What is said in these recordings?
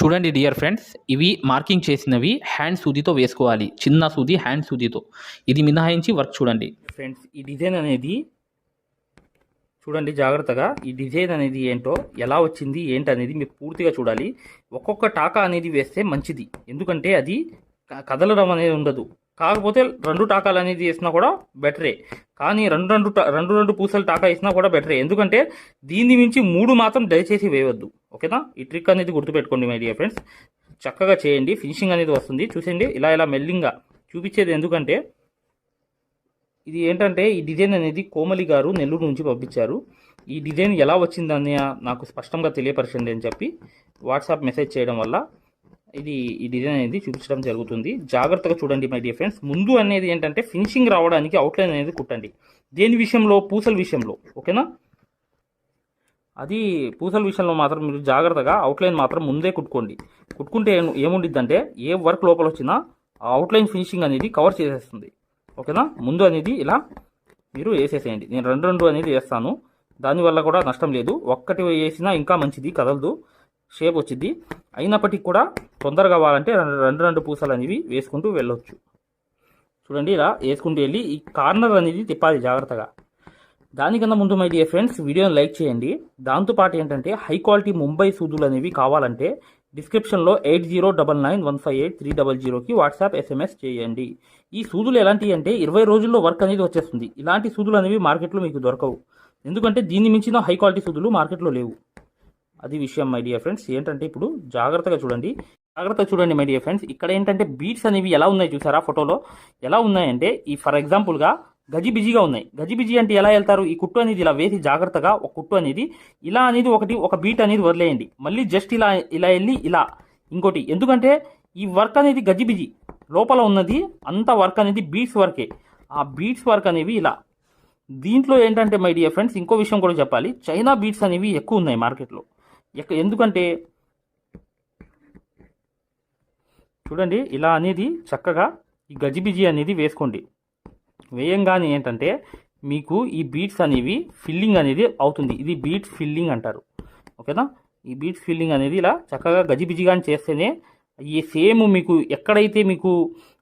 చూడండి dear friends ఇవి marking చేసినవి హ్యాండ్ సూదితో వేసుకోవాలి. చిన్న సూది హ్యాండ్ సూదితో. ఇది మినహాయించి వర్క్ చూడండి. ఫ్రెండ్స్ ఈ డిజైన్ అనేది చూడండి జాగ్రత్తగా ఈ డిజైన్ అనేది ఏంటో ఎలా వచ్చింది ఏంటి అనేది మీరు పూర్తిగా చూడాలి. ఒక్కొక్క టాకా అనేది వేస్తే మంచిది. ఎందుకంటే అది కదలడం అనేది ఉండదు. కాకపోతే రెండు టాకాలు అనేది వేసినా కూడా బెటరే. కానీ రెండు రెండు రెండు రెండు పూసలు టాకా వేసినా కూడా బెటరే. ఎందుకంటే దీన్ని మించి మూడు మాత్రం దయచేసి వేయవద్దు. ఓకేనా? ఈ ట్రిక్ అనేది గుర్తుపెట్టుకోండి మై డియర్ ఫ్రెండ్స్. చక్కగా చేయండి. ఫినిషింగ్ అనేది వస్తుంది. చూసండి ఇలా ఇలా మెల్లింగా చూపించేది ఎందుకంటే ఇది ఏంటంటే ఈ డిజైన్ అనేది కోమలి గారు నెల్లూరు నుంచి పంపించారు. ఈ డిజైన్ ఎలా వచ్చిందని నాకు స్పష్టంగా తెలియపరచండి అని చెప్పి వాట్సాప్ మెసేజ్ చేయడం వల్ల ఇది ఈ డిజైన్ అనేది చూపించడం జరుగుతుంది. జాగ్రత్తగా చూడండి మై డియర్ ఫ్రెండ్స్ ముందు అనేది ఏంటంటే ఫినిషింగ్ రావడానికి అవుట్లైన్ అనేది కుట్టండి. దేని విషయంలో? పూసల విషయంలో. ఓకేనా అది పూసల విషయంలో మాత్రం మీరు జాగ్రత్తగా అవుట్లైన్ మాత్రం ముందే కుట్టుకోండి. కుట్టుకుంటే ఏముండిద్దంటే ఏ వర్క్ లోపల వచ్చినా ఆ అవుట్లైన్ ఫినిషింగ్ అనేది కవర్ చేసేస్తుంది. ఓకేనా ముందు అనేది ఇలా మీరు వేసేసేయండి. నేను రెండు రెండు అనేది వేస్తాను. దానివల్ల కూడా నష్టం లేదు. ఒక్కటి వేసినా ఇంకా మంచిది కదలదు. షేప్ వచ్చింది అయినప్పటికీ కూడా తొందరగా కావాలంటే రెండు రెండు రెండు పూసలు అనేవి వేసుకుంటూ వెళ్ళొచ్చు. చూడండి ఇలా వేసుకుంటూ వెళ్ళి ఈ కార్నర్ అనేది తిప్పాలి జాగ్రత్తగా. దానికన్నా ముందు మై డియర్ ఫ్రెండ్స్ వీడియోని లైక్ చేయండి. దాంతోపాటు ఏంటంటే హై క్వాలిటీ ముంబై సూదులు అనేవి కావాలంటే డిస్క్రిప్షన్లో eight zero double nine one five eight three double జీరోకి వాట్సాప్ ఎస్ఎంఎస్ చేయండి. ఈ సూదులు ఎలాంటివి అంటే ఇరవై రోజుల్లో వర్క్ అనేది వచ్చేస్తుంది. ఇలాంటి సూదులు అనేవి మార్కెట్లో మీకు దొరకవు. ఎందుకంటే దీన్ని మించిన హై క్వాలిటీ సూదులు మార్కెట్లో లేవు. అది విషయం మై డియర్ ఫ్రెండ్స్ ఏంటంటే ఇప్పుడు జాగ్రత్తగా చూడండి. జాగ్రత్తగా చూడండి మై డియర్ ఫ్రెండ్స్ ఇక్కడ ఏంటంటే బీట్స్ అనేవి ఎలా ఉన్నాయి చూసారా ఫోటోలో ఎలా ఉన్నాయంటే ఈ ఫర్ ఎగ్జాంపుల్గా గజిబిజిగా ఉన్నాయి. గజిబిజి అంటే ఎలా వెళ్తారు? ఈ కుట్టు అనేది ఇలా వేసి జాగ్రత్తగా ఒక కుట్టు అనేది ఇలా అనేది ఒకటి ఒక బీట్ అనేది వదిలేయండి. మళ్ళీ జస్ట్ ఇలా ఇలా వెళ్ళి ఇలా. ఇంకోటి ఎందుకంటే ఈ వర్క్ అనేది గజిబిజి లోపల ఉన్నది అంత వర్క్ అనేది బీట్స్ వర్కే ఆ బీట్స్ వర్క్ అనేవి ఇలా. దీంట్లో ఏంటంటే మై డియర్ ఫ్రెండ్స్ ఇంకో విషయం కూడా చెప్పాలి. చైనా బీట్స్ అనేవి ఎక్కువ ఉన్నాయి మార్కెట్లో ఎందుకంటే చూడండి ఇలా అనేది చక్కగా ఈ గజిబిజి అనేది వేసుకోండి. వేయంగానే ఏంటంటే మీకు ఈ బీట్స్ అనేవి ఫిల్లింగ్ అనేది అవుతుంది. ఇది బీట్స్ ఫిల్లింగ్ అంటారు. ఓకేనా? ఈ బీట్స్ ఫిల్లింగ్ అనేది ఇలా చక్కగా గజిబిజిగా చేస్తేనే ఈ సేమ్ మీకు ఎక్కడైతే మీకు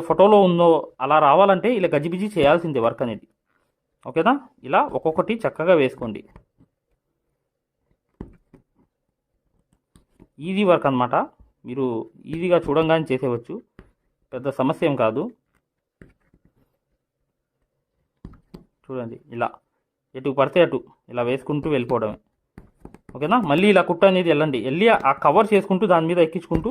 ఫోటోలో ఉందో అలా రావాలంటే ఇలా గజిబిజి చేయాల్సిందే వర్క్ అనేది. ఓకేనా? ఇలా ఒక్కొక్కటి చక్కగా వేసుకోండి. ఈజీ వర్క్ అన్నమాట. మీరు ఈజీగా చూడంగానే చేసేవచ్చు. పెద్ద సమస్య ఏం కాదు. చూడండి ఇలా. ఎటు పడితే అటు ఇలా వేసుకుంటూ వెళ్ళిపోవడమే. ఓకేనా? మళ్ళీ ఇలా కుట్ట అనేది వెళ్ళండి. వెళ్ళి ఆ కవర్ చేసుకుంటూ దాని మీద ఎక్కించుకుంటూ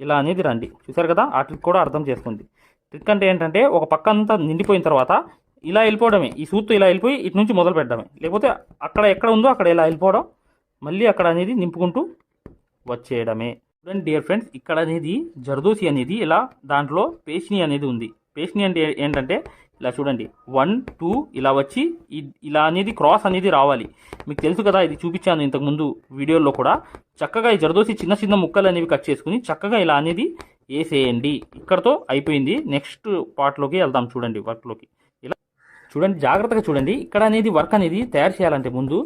ఇలా అనేది రండి. చూసారు కదా? ఆ ట్రిక్ కూడా అర్థం చేసుకుంది. ట్రిక్ అంటే ఏంటంటే ఒక పక్క అంతా నిండిపోయిన తర్వాత ఇలా వెళ్ళిపోవడమే. ఈ సూత్తో ఇలా వెళ్ళిపోయి ఇటు నుంచి మొదలు పెట్టడమే. లేకపోతే అక్కడ ఎక్కడ ఉందో అక్కడ ఇలా వెళ్ళిపోవడం మళ్ళీ అక్కడ అనేది నింపుకుంటూ వచ్చేయడమే. చూడండి డియర్ ఫ్రెండ్స్ ఇక్కడ అనేది జర్దోసి అనేది ఇలా దాంట్లో పేషిని అనేది ఉంది. పేషిని అంటే ఏంటంటే ఇలా చూడండి. వన్ టూ ఇలా వచ్చి ఇలా అనేది క్రాస్ అనేది రావాలి. మీకు తెలుసు కదా ఇది చూపించాను ఇంతకుముందు వీడియోలో కూడా. చక్కగా ఈ జరదోసి చిన్న చిన్న ముక్కలు అనేవి కట్ చేసుకుని చక్కగా ఇలా అనేది వేసేయండి. ఇక్కడతో అయిపోయింది. నెక్స్ట్ పార్ట్లోకి వెళ్దాం చూడండి వర్క్లోకి. ఇలా చూడండి జాగ్రత్తగా చూడండి. ఇక్కడ అనేది వర్క్ అనేది తయారు చేయాలంటే ముందు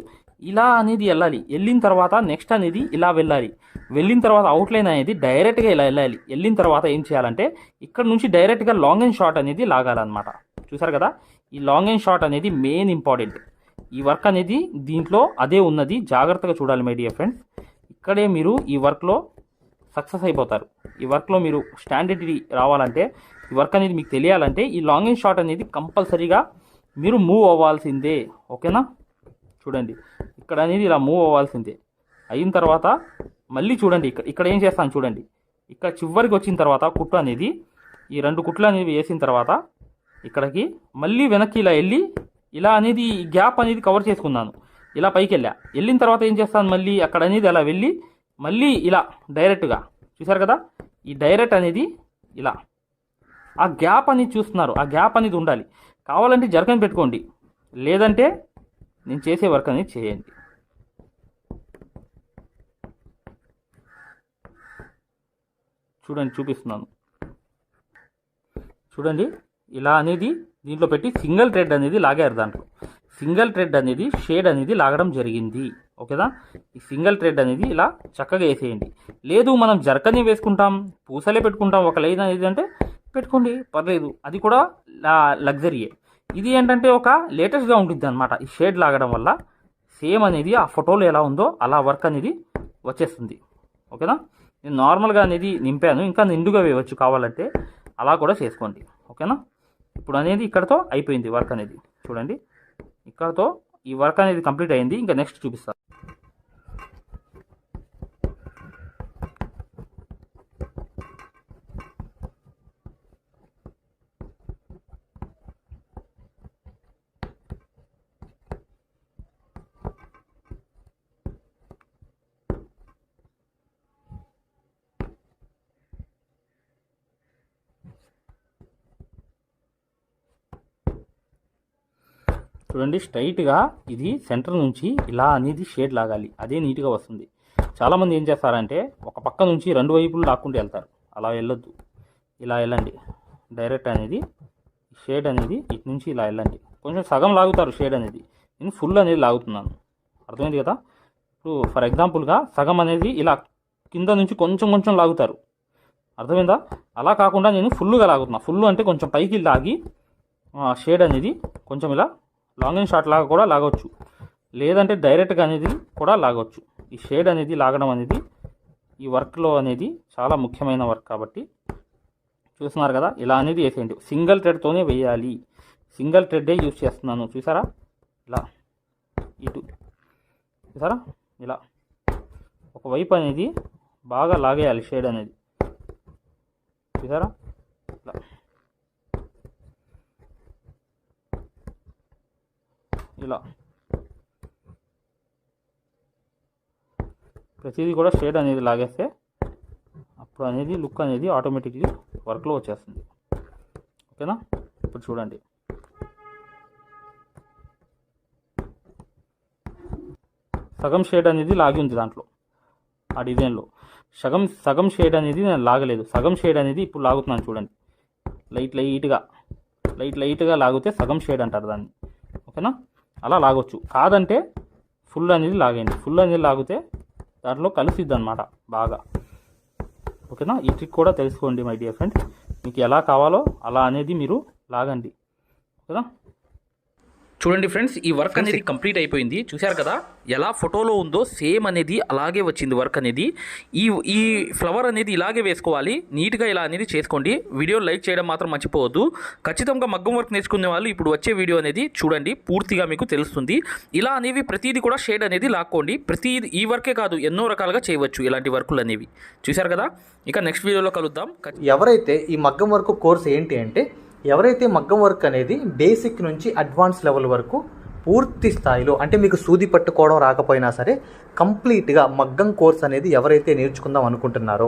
ఇలా అనేది వెళ్ళాలి. వెళ్ళిన తర్వాత నెక్స్ట్ అనేది ఇలా వెళ్ళాలి. వెళ్ళిన తర్వాత అవుట్లైన్ అనేది డైరెక్ట్గా ఇలా వెళ్ళాలి. వెళ్ళిన తర్వాత ఏం చేయాలంటే ఇక్కడ నుంచి డైరెక్ట్గా లాంగ్ అండ్ షార్ట్ అనేది లాగాలన్నమాట. చూసారు కదా? ఈ లాంగ్ అండ్ షార్ట్ అనేది మెయిన్ ఇంపార్టెంట్ ఈ వర్క్ అనేది దీంట్లో అదే ఉన్నది. జాగ్రత్తగా చూడాలి మై డియర్ ఫ్రెండ్స్ ఇక్కడే మీరు ఈ వర్క్లో సక్సెస్ అయిపోతారు. ఈ వర్క్లో మీరు స్టాండర్డ్ రావాలంటే ఈ వర్క్ అనేది మీకు తెలియాలంటే ఈ లాంగ్ అండ్ షార్ట్ అనేది కంపల్సరీగా మీరు మూవ్ అవ్వాల్సిందే. ఓకేనా చూడండి. ఇక్కడ అనేది ఇలా మూవ్ అవ్వాల్సిందే. అయిన తర్వాత మళ్ళీ చూడండి. ఇక్కడ ఇక్కడ ఏం చేస్తాను చూడండి. ఇక్కడ చివరికి వచ్చిన తర్వాత కుట్టు అనేది ఈ రెండు కుట్లు అనేవి వేసిన తర్వాత ఇక్కడికి మళ్ళీ వెనక్కి ఇలా వెళ్ళి ఇలా అనేది ఈ గ్యాప్ అనేది కవర్ చేసుకున్నాను. ఇలా పైకి వెళ్ళా. వెళ్ళిన తర్వాత ఏం చేస్తాను? మళ్ళీ అక్కడ అనేది అలా వెళ్ళి మళ్ళీ ఇలా డైరెక్ట్గా చూసారు కదా? ఈ డైరెక్ట్ అనేది ఇలా ఆ గ్యాప్ అనేది చూస్తున్నారు. ఆ గ్యాప్ అనేది ఉండాలి. కావాలంటే జరకని పెట్టుకోండి. లేదంటే నేను చేసే వర్క్ అనేది చేయండి. చూడండి చూపిస్తున్నాను. చూడండి. ఇలా అనేది దీంట్లో పెట్టి సింగిల్ థ్రెడ్ అనేది లాగారు దాంట్లో. సింగిల్ థ్రెడ్ అనేది షేడ్ అనేది లాగడం జరిగింది. ఓకేనా? ఈ సింగిల్ థ్రెడ్ అనేది ఇలా చక్కగా వేసేయండి. లేదు మనం జర్కని వేసుకుంటాం పూసలే పెట్టుకుంటాం ఒక లైన్ అనేది అంటే పెట్టుకోండి పర్లేదు. అది కూడా లగ్జరీయే. ఇది ఏంటంటే ఒక లేటెస్ట్గా ఉంటుంది అనమాట ఈ షేడ్ లాగడం వల్ల సేమ్ అనేది ఆ ఫోటోలో ఎలా ఉందో అలా వర్క్ అనేది వచ్చేస్తుంది. ఓకేనా? నేను నార్మల్గా అనేది నింపాను. ఇంకా నిండుగా వేయవచ్చు కావాలంటే అలా కూడా చేసుకోండి. ఓకేనా? ఇప్పుడు అనేది ఇక్కడతో అయిపోయింది వర్క్ అనేది. చూడండి. ఇక్కడతో ఈ వర్క్ అనేది కంప్లీట్ అయింది. ఇంకా నెక్స్ట్ చూపిస్తాను చూడండి స్ట్రైట్గా ఇది సెంటర్ నుంచి ఇలా అనేది షేడ్ లాగాలి. అదే నీట్గా వస్తుంది. చాలామంది ఏం చేస్తారంటే ఒక పక్క నుంచి రెండు వైపులు లాక్కుంటూ వెళ్తారు. అలా వెళ్ళొద్దు. ఇలా వెళ్ళండి. డైరెక్ట్ అనేది షేడ్ అనేది ఇటు నుంచి ఇలా వెళ్ళండి. కొంచెం సగం లాగుతారు షేడ్ అనేది. నేను ఫుల్ అనేది లాగుతున్నాను. అర్థమైంది కదా? ఇప్పుడు ఫర్ ఎగ్జాంపుల్గా సగం అనేది ఇలా కింద నుంచి కొంచెం కొంచెం లాగుతారు. అర్థమైందా? అలా కాకుండా నేను ఫుల్గా లాగుతున్నా. ఫుల్ అంటే కొంచెం పైకి లాగి షేడ్ అనేది కొంచెం ఇలా లాంగ్ అండ్ షార్ట్ లాగా కూడా లాగవచ్చు లేదంటే డైరెక్ట్గా అనేది కూడా లాగవచ్చు ఈ షేడ్ అనేది లాగడం అనేది ఈ వర్క్లో అనేది చాలా ముఖ్యమైన వర్క్ కాబట్టి చూస్తున్నారు కదా ఇలా అనేది వేసేయండి. సింగిల్ థ్రెడ్తోనే వేయాలి. సింగిల్ థ్రెడ్డే యూజ్ చేస్తున్నాను. చూసారా? ఇలా ఇటు. చూసారా? ఇలా. ఒకవైపు అనేది బాగా లాగేయాలి షేడ్ అనేది. చూసారా ఇలా ఇలా. ప్రతిదీ కూడా షేడ్ అనేది లాగేస్తే అప్పుడు అనేది లుక్ అనేది ఆటోమేటిక్లీ వర్క్లో వచ్చేస్తుంది. ఓకేనా? ఇప్పుడు చూడండి. సగం షేడ్ అనేది లాగి ఉంది దాంట్లో ఆ డిజైన్లో. సగం సగం షేడ్ అనేది నేను లాగలేదు. సగం షేడ్ అనేది ఇప్పుడు లాగుతున్నాను చూడండి. లైట్ లైట్గా లైట్ లైట్గా లాగితే సగం షేడ్ అంటారు దాన్ని. ఓకేనా? అలా లాగొచ్చు. కాదంటే ఫుల్ అనేది లాగండి ఫుల్ అనేది లాగితే దాంట్లో కలిసిద్ది అనమాట బాగా. ఓకేనా? ఈ ట్రిక్ కూడా తెలుసుకోండి మై డియర్ ఫ్రెండ్ మీకు ఎలా కావాలో అలా అనేది మీరు లాగండి. ఓకేనా? చూడండి ఫ్రెండ్స్ ఈ వర్క్ అనేది కంప్లీట్ అయిపోయింది. చూశారు కదా? ఎలా ఫోటోలో ఉందో సేమ్ అనేది అలాగే వచ్చింది వర్క్ అనేది. ఈ ఈ ఫ్లవర్ అనేది ఇలాగే వేసుకోవాలి. నీట్గా ఇలా అనేది చేసుకోండి. వీడియో లైక్ చేయడం మాత్రం మర్చిపోవద్దు. ఖచ్చితంగా మగ్గం వర్క్ నేర్చుకునే వాళ్ళు ఇప్పుడు వచ్చే వీడియో అనేది చూడండి పూర్తిగా మీకు తెలుస్తుంది. ఇలా అనేవి ప్రతిదీ కూడా షేడ్ అనేది లాక్కోండి. ప్రతి ఈ వర్కే కాదు ఎన్నో రకాలుగా చేయవచ్చు ఇలాంటి వర్కులు అనేవి. చూశారు కదా? ఇక నెక్స్ట్ వీడియోలో కలుద్దాం. ఎవరైతే ఈ మగ్గం వర్క్ కోర్స్ ఏంటి అంటే ఎవరైతే మగ్గం వర్క్ అనేది బేసిక్ నుంచి అడ్వాన్స్ లెవెల్ వరకు పూర్తి స్థాయిలో అంటే మీకు సూది పట్టుకోవడం రాకపోయినా సరే కంప్లీట్గా మగ్గం కోర్స్ అనేది ఎవరైతే నేర్చుకుందాం అనుకుంటున్నారో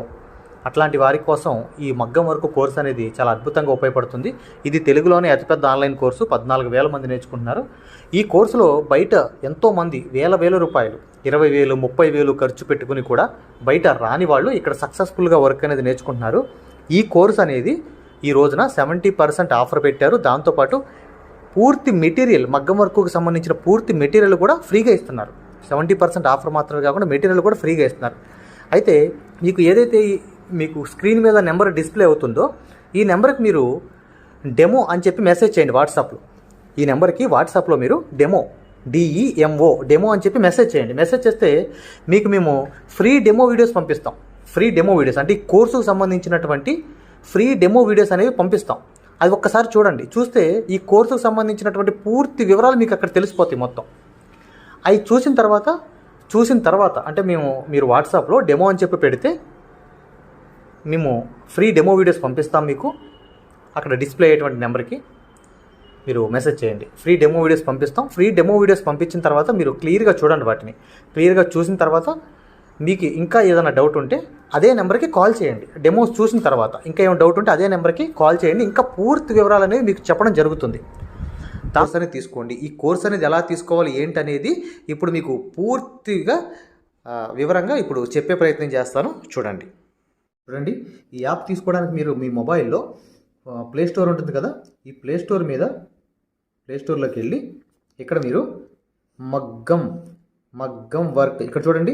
అట్లాంటి వారి కోసం ఈ మగ్గం వర్క్ కోర్స్ అనేది చాలా అద్భుతంగా ఉపయోగపడుతుంది. ఇది తెలుగులోనే అతిపెద్ద ఆన్లైన్ కోర్సు పద్నాలుగు వేల మంది నేర్చుకుంటున్నారు. ఈ కోర్సులో బయట ఎంతోమంది వేల వేల రూపాయలు ఇరవై వేలు ముప్పై వేలు ఖర్చు పెట్టుకుని కూడా బయట రాని వాళ్ళు ఇక్కడ సక్సెస్ఫుల్గా వర్క్ అనేది నేర్చుకుంటున్నారు. ఈ కోర్స్ అనేది ఈ రోజున సెవెంటీ పర్సెంట్ ఆఫర్ పెట్టారు. దాంతోపాటు పూర్తి మెటీరియల్ మగ్గం వర్క్కు సంబంధించిన పూర్తి మెటీరియల్ కూడా ఫ్రీగా ఇస్తున్నారు. సెవెంటీ పర్సెంట్ ఆఫర్ మాత్రమే కాకుండా మెటీరియల్ కూడా ఫ్రీగా ఇస్తున్నారు. అయితే మీకు ఏదైతే మీకు స్క్రీన్ మీద నెంబర్ డిస్ప్లే అవుతుందో ఈ నెంబర్కి మీరు డెమో అని చెప్పి మెసేజ్ చేయండి వాట్సాప్లో. ఈ నెంబర్కి వాట్సాప్లో మీరు డెమో డిఈఎంఓ డెమో అని చెప్పి మెసేజ్ చేయండి. మెసేజ్ చేస్తే మీకు మేము ఫ్రీ డెమో వీడియోస్ పంపిస్తాం. ఫ్రీ డెమో వీడియోస్ అంటే ఈ కోర్సుకు సంబంధించినటువంటి ఫ్రీ డెమో వీడియోస్ అనేవి పంపిస్తాం. అది ఒక్కసారి చూడండి. చూస్తే ఈ కోర్సుకు సంబంధించినటువంటి పూర్తి వివరాలు మీకు అక్కడ తెలిసిపోతాయి మొత్తం. అవి చూసిన తర్వాత చూసిన తర్వాత అంటే మేము మీరు వాట్సాప్లో డెమో అని చెప్పి పెడితే మేము ఫ్రీ డెమో వీడియోస్ పంపిస్తాం మీకు. అక్కడ డిస్ప్లే అయ్యేటువంటి నెంబర్కి మీరు మెసేజ్ చేయండి. ఫ్రీ డెమో వీడియోస్ పంపిస్తాం. ఫ్రీ డెమో వీడియోస్ పంపించిన తర్వాత మీరు క్లియర్గా చూడండి వాటిని. క్లియర్గా చూసిన తర్వాత మీకు ఇంకా ఏదైనా డౌట్ ఉంటే అదే నెంబర్కి కాల్ చేయండి. డెమోస్ చూసిన తర్వాత ఇంకా ఏమైనా డౌట్ ఉంటే అదే నెంబర్కి కాల్ చేయండి. ఇంకా పూర్తి వివరాలు అనేవి మీకు చెప్పడం జరుగుతుంది. కోర్స్ అనేది తీసుకోండి. ఈ కోర్స్ అనేది ఎలా తీసుకోవాలి? ఏంటనేది ఇప్పుడు మీకు పూర్తిగా వివరంగా ఇప్పుడు చెప్పే ప్రయత్నం చేస్తాను. చూడండి. చూడండి. ఈ యాప్ తీసుకోవడానికి మీరు మీ మొబైల్లో ప్లే స్టోర్ ఉంటుంది కదా? ఈ ప్లే స్టోర్ మీద ప్లే స్టోర్లోకి వెళ్ళి ఇక్కడ మీరు మగ్గం మగ్గం వర్క్. ఇక్కడ చూడండి.